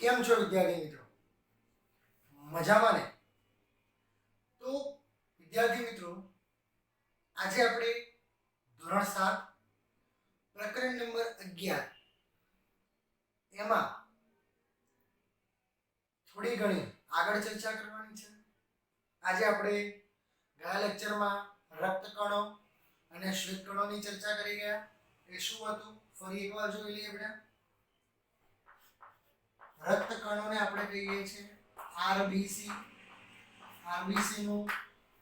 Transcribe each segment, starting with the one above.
કેમ છો વિદ્યાર્થી મિત્રો? મજામાં ને? તો વિદ્યાર્થી મિત્રો, આજે આપણે ધોરણ સાત, પ્રકરણ નંબર અગિયાર, એમાં થોડી ઘણી આગળ ચર્ચા કરવાની છે. આજે આપણે ગયા લેક્ચરમાં રક્તકણો અને શ્વેતકણોની ચર્ચા કરી ગયા. એ શું હતું? ફરી એકવાર જોઈ લઈએ બેટા રક્તકણોને આપણે કહીએ છીએ આરબીસી. આરબીસી નું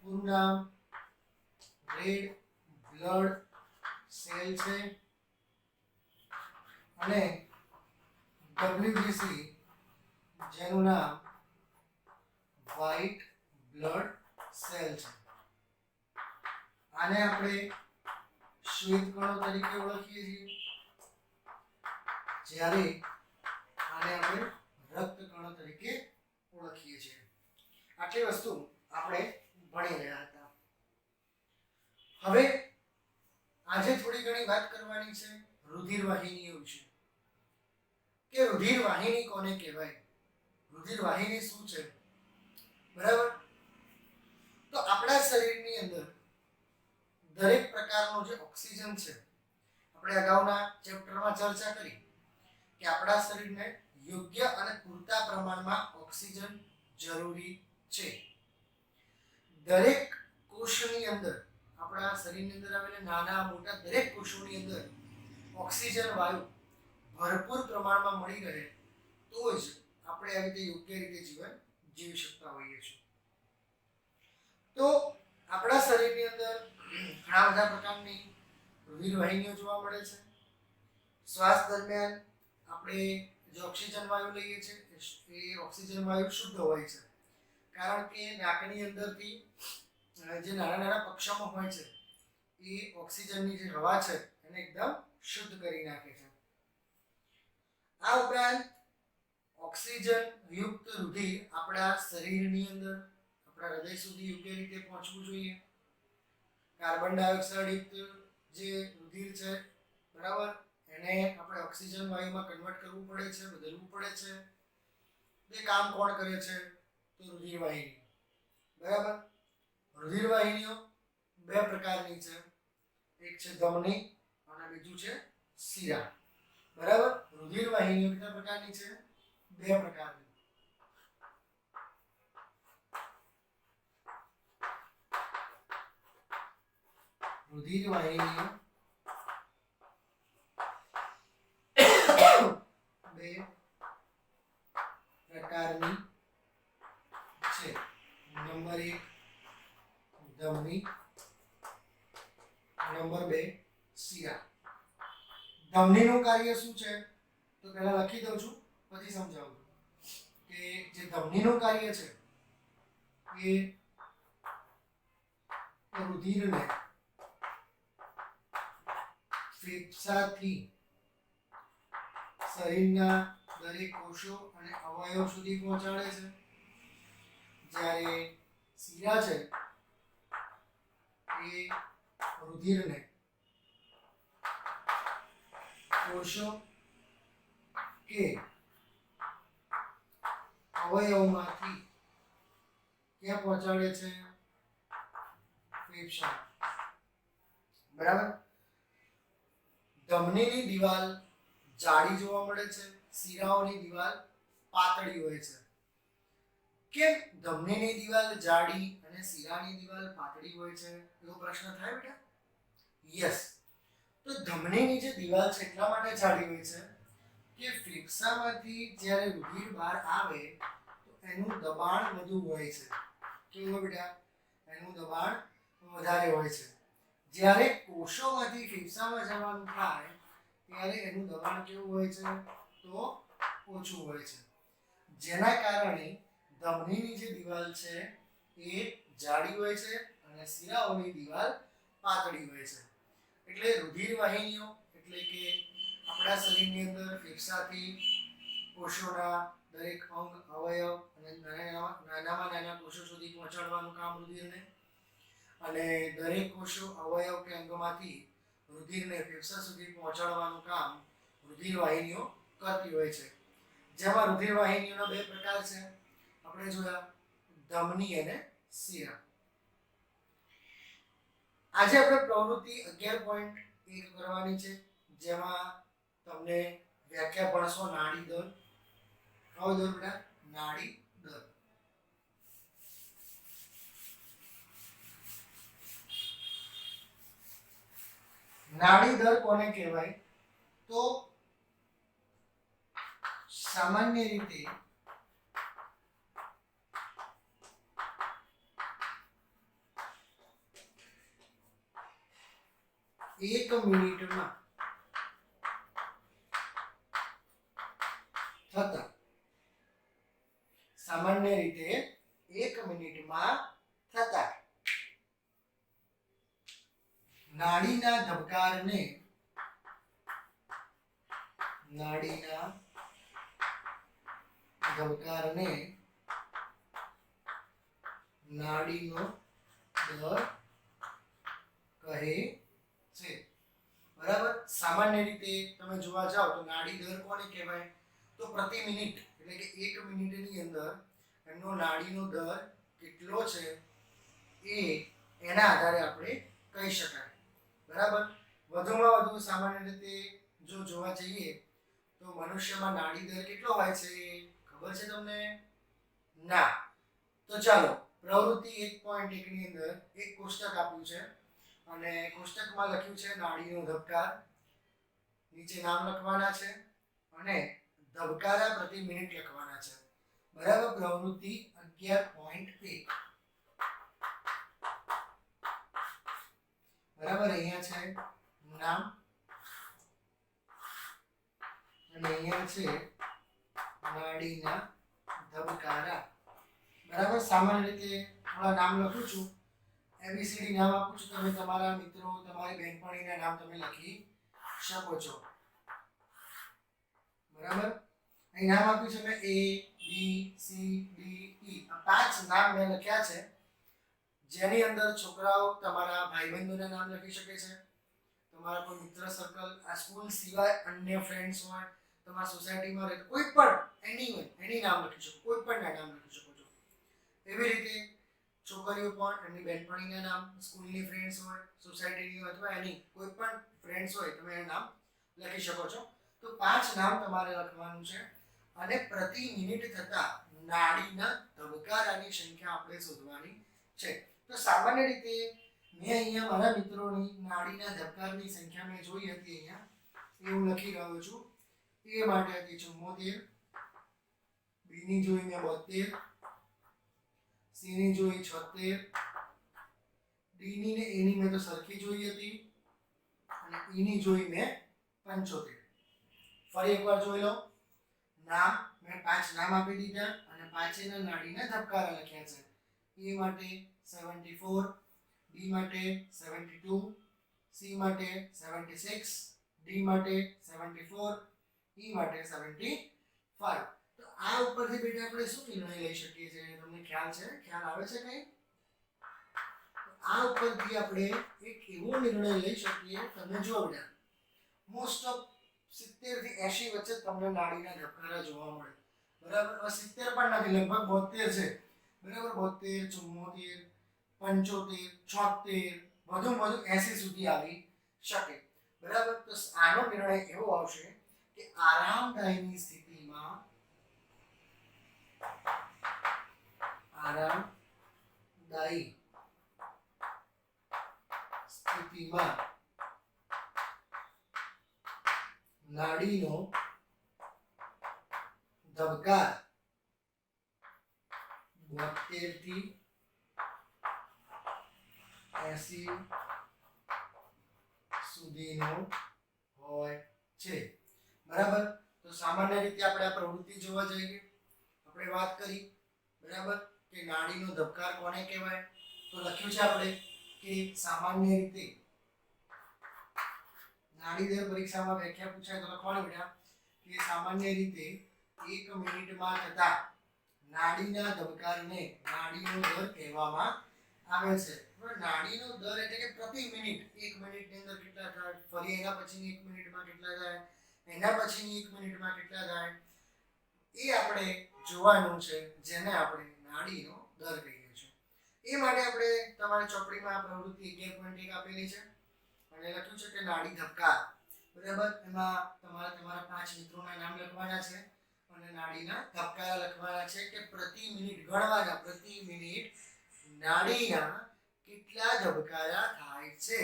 પૂરું નામ રેડ બ્લડ સેલ છે. અને ડબ્લ્યુબીસી, જેનું નામ વ્હાઇટ બ્લડ સેલ છે. આને આપણે શ્વેતકણો તરીકે ઓળખીએ છીએ. જ્યારે આને આપણે રક્તકણો તરીકે ઓળખીએ છીએ. આટલી વસ્તુ આપણે ભણી રહ્યા હતા. હવે આજે થોડી ઘણી વાત કરવાની છે. રુધિર વાહિનીઓ વિશે. કે રુધિર વાહિની કોને કહેવાય? રુધિર વાહિની શું છે? બરાબર? તો આપણા શરીરની અંદર દરેક પ્રકારનો જે ઓક્સિજન છે, આપણે અગાઉના ચેપ્ટરમાં ચર્ચા કરી કે આપણા શરીરને યોગ્ય અને પૂરતા પ્રમાણમાં ઓક્સિજન જરૂરી છે. દરેક કોષની અંદર, આપણા શરીરની અંદર આવેલા નાના મોટા દરેક કોષોની અંદર ઓક્સિજન વાયુ ભરપૂર પ્રમાણમાં મળી રહે, તો જ આપણે આવી રીતે યોગ્ય રીતે જીવન જીવી શકતા હોઈએ છીએ. તો આપણા શરીરની અંદર ઘણા બધા પ્રકારની રુધિર વાહિનીઓ જોવા મળે છે. શ્વાસ દરમિયાન આપણે જે ઓક્સિજન વાયુ લઈએ છીએ એ ઓક્સિજન વાયુ શુદ્ધ હોય છે. કારણ કે નાકની અંદરથી જે નાના નાના પક્ષમો હોય છે, એ ઓક્સિજનની જે હવા છે, એને એકદમ શુદ્ધ કરી નાખે છે. આ ઉપરાંત ઓક્સિજન યુક્ત રુધિર આપણા શરીરની અંદર, આપણા હૃદય સુધી યોગ્ય રીતે પહોંચવું જોઈએ. કાર્બન ડાયોક્સાઇડ યુક્ત જે રુધિર છે, બરાબર? એને ઓક્સિજન વાયુમાં કન્વર્ટ કરવું પડે છે, બદલવું પડે છે. બે કામ કોણ કરે છે? તો રુધિર વાહિની બરાબર? રુધિર વાહિનીઓ બે પ્રકારની છે. એક છે ધમની અને બીજું છે શિરા બરાબર? રુધિર વાહિનીઓ કેટલા પ્રકારની છે? બે પ્રકારની. રુધિર વાહિનીઓ બે પ્રકારની છે નંબર એક ધમની નંબર બે શિરા ધમનીનું કાર્ય શું છે? તો પહેલા લખી દઉં છું, પછી સમજાવું કે જે ધમનીનું કાર્ય છે, એ રુધિરને ફેફસાથી શરીરના દરેક કોષો અને અવયવ સુધી પહોંચાડે છે. જ્યારે શિરા છે, એ રુધિરને કોષો કે અવયવમાંથી ક્યાં પહોંચાડે છે? ફેફસા બરાબર? ધમનીની દિવાલ જાડી જોવા મળે છે, શિરાઓની દિવાલ પાતળી હોય છે. કેમ ધમનીની દિવાલ જાડી અને શિરાની દિવાલ પાતળી હોય છે? એવો પ્રશ્ન થાય બેટા? યસ. તો ધમનીની જે દિવાલ છે, એટલા માટે જાડી હોય છે કે ફેફસામાંથી જ્યારે રુધિર બહાર આવે, તો એનું દબાણ વધુ હોય છે. કેવું બેટા? એનું દબાણ વધારે હોય છે. જ્યારે કોષોમાંથી ફેફસામાં જવાનું થાય, ત્યારે એનું દબાણ કેવું હોય છે? તો ઓછું હોય છે. જેના કારણે ધમનીની જે દિવાલ છે, એ જાડી હોય છે અને શિરાઓની દિવાલ પાતળી હોય છે. એટલે રુધિર વાહિનીઓ એટલે કે આપણા શરીરની અંદર ફેફસાથી કોષોના દરેક અંગ, અવયવ અને નાના, નાનામાં નાના કોષો સુધી પહોંચાડવાનું કામ રુધિરને. અને દરેક કોષો, અવયવ કે અંગમાંથી રુધિરને ફેફસા સુધી પહોંચાડવાનું કામ રુધિર વાહિનીઓ કરતી હોય છે. જેમાં રુધિર વાહિનીઓના બે પ્રકાર છે. આપણે જોયા ધમની અને શિરા. આજે આપણે પ્રવૃત્તિ અગિયાર પોઈન્ટ એક કરવાની છે, જેમાં તમને વ્યાખ્યા ભણશો નાડી દર. કયો દર બેટા, નાડી દર. નાડી દર કોને કહેવાય? તો સામાન્ય રીતે એક મિનિટમાં. થતા. સામાન્ય રીતે એક મિનિટમાં થતા. નાડીના ધબકારને નાડીના ધબકારને નાડીનો દર કહે બરાબર? સામાન્ય રીતે તમે જોવા જાઓ તો નાડી દર કોને કહેવાય? તો પ્રતિ મિનિટ, એટલે કે એક મિનિટની અંદર એમનો નાડીનો દર કેટલો છે એ એના આધારે આપણે કહી શકાય. બરાબર? વધુમાં વધુ સામાન્ય રીતે જો જોવા જઈએ તો મનુષ્યમાં નાડી દર કેટલો હોય છે? ખબર છે તમને? ના. તો ચાલો, પ્રવૃત્તિ એક પોઈન્ટ એકની અંદર એક કોષ્ટક આપ્યું છે. અને કોષ્ટકમાં લખ્યું છે નાડીનો ધબકાર. નીચે નામ લખવાના છે અને ધબકારા પ્રતિ મિનિટ લખવાના છે. બરાબર પ્રવૃત્તિ અગિયાર પોઈન્ટ એક. બરાબર અહીંયા છે નામ. અને અહીંયા છે નાડીના ધબકારા. બરાબર સામાન્ય રીતે થોડા નામ લખું છું. એબીસીડી નામ આપું છું. તમે તમારા મિત્રો, તમારી બહેનપણીના નામ તમે લખી શકો છો. બરાબર? અહીં નામ આપ્યું છે મેં એ બી સી ડી ઈ આ પાંચ નામ મેં લખ્યા છે. જેની અંદર છોકરાઓ તમારા ભાઈબંધોના નામ લખી શકે છે. તમારા કોઈ મિત્ર સર્કલ આ સ્કૂલ સિવાય અન્ય ફ્રેન્ડ્સ હોય, તમારા સોસાયટીમાં રહેતા કોઈ પણ એની એની નામ લખી શકો, કોઈ પણ નામ લખી શકો છો. એવી રીતે છોકરીઓ પણ, એમની બહેનપણીના નામ, સ્કૂલની ફ્રેન્ડ્સ હોય સોસાયટીની અથવા એની કોઈ પણ ફ્રેન્ડ્સ હોય, તમે એનું નામ લખી શકો છો. તો પાંચ નામ તમારે લખવાનું છે. અને પ્રતિ મિનિટ થતા નાડીના ધબકારાની સંખ્યા આપણે શોધવાની છે. તો સામાન્ય રીતે મેં અહીંયા મારા મિત્રોની નાડીના ધબકારની સંખ્યા મેં જોઈ હતી અહીંયા. એવું લખી રહ્યો છું. એ માટે હતી ચુમ્મોતેર બીની જોઈ મેં બોતેર સીની જોઈ છોતેર ડીની ને એની મેં તો સરખી જોઈ હતી. અને ઈની જોઈ મેં પંચોતેર. ફરી એકવાર જોઈ લો નામ, મેં પાંચ નામ આપી દીધા અને પાંચેના નાડીના ધબકારા લખ્યા છે. એ માટે સેવન્ટી ફોર બી માટે સેવન્ટી ટુ સી માટે સેવન્ટી સિક્સ ડી માટે સેવન્ટી ફોર ઈ માટે સેવન્ટી ફાઈવ આ ઉપરથી બેટા આપણે શું નિર્ણય લઈ શકીએ છીએ? તમને ખ્યાલ છે? ખ્યાલ આવે છે કઈ? આ ઉપરથી આપણે એક એવો નિર્ણય લઈ શકીએ, તમે જુઓ બેટા. મોસ્ટ ઓફ સિત્તેરથી એસી વચ્ચે તમને નાડીના ધબકારા જોવા મળે. બરાબર? સિત્તેર પણ નથી, લગભગ બોતેર છે. બરાબર? બોતેર ચુમ્મોતેર, પંચોતેર છોતેર વધુ વધુ એસી સુધી આવી શકે. બરાબર? તો આનો નિર્ણય એવો આવશે કે આરામદાયીની સ્થિતિમાં આરામદાયી સ્થિતિમાં નાડીનો ધબકાર બોતેરથી એસી, સુધીનો હોય છે. બરાબર? તો સામાન્ય રીતે આપણે આ પ્રવૃત્તિ જોવા જઈએ. આપણે વાત કરી, બરાબર? કે નાડીનો ધબકાર કોને કહેવાય? તો લખ્યું છે આપણે કે સામાન્ય રીતે નાડી દર પરીક્ષામાં વ્યાખ્યા પૂછાય તો લખવાનું બેટા, કે સામાન્ય રીતે એક મિનિટમાં થતા નાડીના ધબકારને નાડીનો દર કહેવામાં આવે છે. નાડીનો દર એટલે કે પ્રતિ મિનિટ એક મિનિટની અંદર કેટલા થાય? ફરી એના પછીની એક મિનિટમાં કેટલા થાય એના પછીની એક મિનિટમાં કેટલા થાય એ આપણે જોવાનું છે, જેને આપણે નાડીનો દર કહીએ છીએ. એ માટે આપણે તમારી ચોપડીમાં પ્રવૃત્તિ અગિયાર પોઈન્ટ એક આપેલી છે. અને લખ્યું છે કે નાડી ધબકાર. બરાબર? એમાં તમારે તમારા પાંચ મિત્રોના નામ લખવાના છે અને નાડીના ધબકારા લખવાના છે કે પ્રતિ મિનિટ ગણવાના પ્રતિ મિનિટ નાડીના કેટલા ધબકારા થાય છે.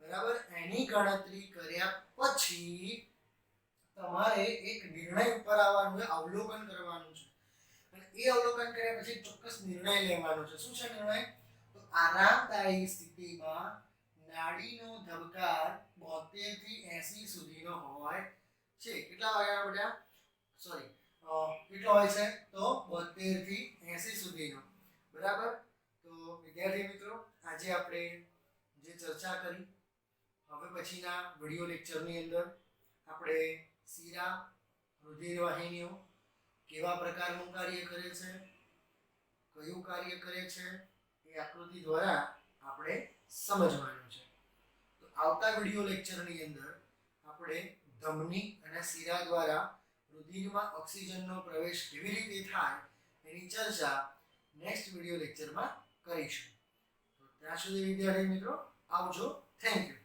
બરાબર? એની ગણતરી કર્યા પછી તમારે એક નિર્ણય ઉપર આવવાનું અવલોકન કરવાનું છે. અને એ અવલોકન કર્યા પછી ચોક્કસ નિર્ણય લેવાનો છે. શું છે નિર્ણય? તો આરામદાયી સ્થિતિમાં નાડીનો ધબકાર બોતેરથી એસી સુધીનો હોય છે. કેટલા વાગ્યાનો બેટા સોરી કેટલો હોય છે? તો બોતેરથી એસી સુધીનો બરાબર તો વિદ્યાર્થી મિત્રો આજે આપણે જે ચર્ચા કરી. હવે પછીના વીડિયો લેક્ચરની અંદર આપણે શીરા રુધિરવાહિનીઓ કેવા પ્રકારનું કાર્ય કરે છે, કયું કાર્ય કરે છે એ આકૃતિ દ્વારા આપણે સમજવાનું છે. તો આવતા વિડિયો લેક્ચરની અંદર આપણે ધમની અને શીરા દ્વારા રુધિરમાં ઓક્સિજનનો પ્રવેશ કેવી રીતે થાય એની ચર્ચા નેક્સ્ટ વિડિયો લેક્ચરમાં કરીશું. ત્યાં સુધી વિદ્યાર્થી મિત્રો આવજો થેન્ક યુ